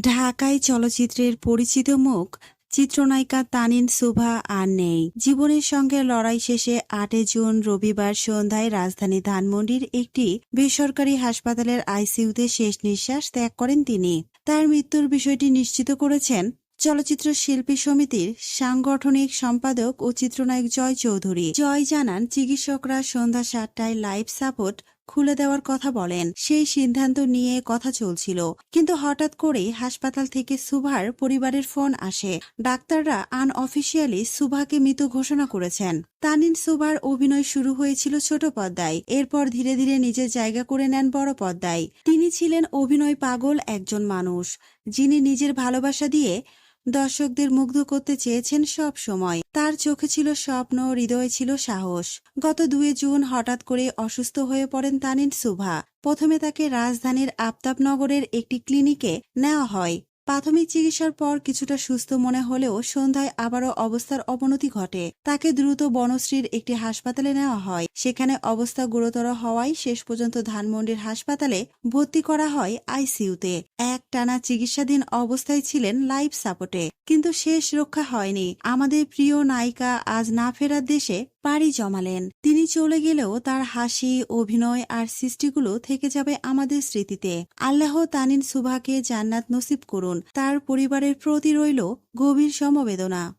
ঢাকায় চলচ্চিত্রের পরিচিত মুখ, চিত্রনায়িকা তানিন সুভা আর নেই। জীবনের সঙ্গে লড়াই শেষে আটই জুন রবিবার সন্ধ্যায় রাজধানী ধানমন্ডির একটি বেসরকারি হাসপাতালের আইসিইউতে শেষ নিঃশ্বাস ত্যাগ করেন তিনি। তার মৃত্যুর বিষয়টি নিশ্চিত করেছেন চলচ্চিত্র শিল্পী সমিতির সাংগঠনিক সম্পাদক ও চিত্রনায়ক জয় চৌধুরী। জয় জানান, চিকিৎসকরা সন্ধ্যা সাতটায় লাইফ সাপোর্ট খুলে দেওয়ার কথা বলেন। সেই সিদ্ধান্ত নিয়ে কথা চলছিল। কিন্তু হঠাৎ করেই হাসপাতাল থেকে সুভার পরিবারের ফোন আসে। ডাক্তাররা আনঅফিসিয়ালি সুভাকে মৃত ঘোষণা করেছেন। তানিন সুভার অভিনয় শুরু হয়েছিল ছোট পর্দায়। এরপর ধীরে ধীরে নিজের জায়গা করে নেন বড় পর্দায়। তিনি ছিলেন অভিনয় পাগল একজন মানুষ। যিনি নিজের ভালোবাসা দিয়ে দর্শকদের মুগ্ধ করতে চেয়েছেন সব সময়। তার চোখে ছিল স্বপ্ন, হৃদয়ে ছিল সাহস। গত দুই জুন হঠাৎ করে অসুস্থ হয়ে পড়েন তানিন সুভা। প্রথমে তাকে রাজধানীর আফতাবনগরের একটি ক্লিনিকে নেওয়া হয়। প্রাথমিক চিকিৎসার পর কিছুটা সুস্থ মনে হলেও সন্ধ্যায় আবারও অবস্থার অবনতি ঘটে। তাকে দ্রুত বনশ্রীর একটি হাসপাতালে নেওয়া হয়। সেখানে অবস্থা গুরুতর হওয়ায় শেষ পর্যন্ত ধানমন্ডির হাসপাতালে ভর্তি করা হয় আইসিইউতে। এক টানা চিকিৎসাধীন অবস্থায় ছিলেন লাইফ সাপোর্টে। কিন্তু শেষ রক্ষা হয়নি। আমাদের প্রিয় নায়িকা আজ না ফেরার দেশে পাড়ি জমালেন। তিনি চলে গেলেও তার হাসি, অভিনয় আর সৃষ্টিগুলো থেকে যাবে আমাদের স্মৃতিতে। আল্লাহ তানিন সুভাকে জান্নাত নসিব করুন। তার পরিবারের প্রতি রইল গভীর সমবেদনা।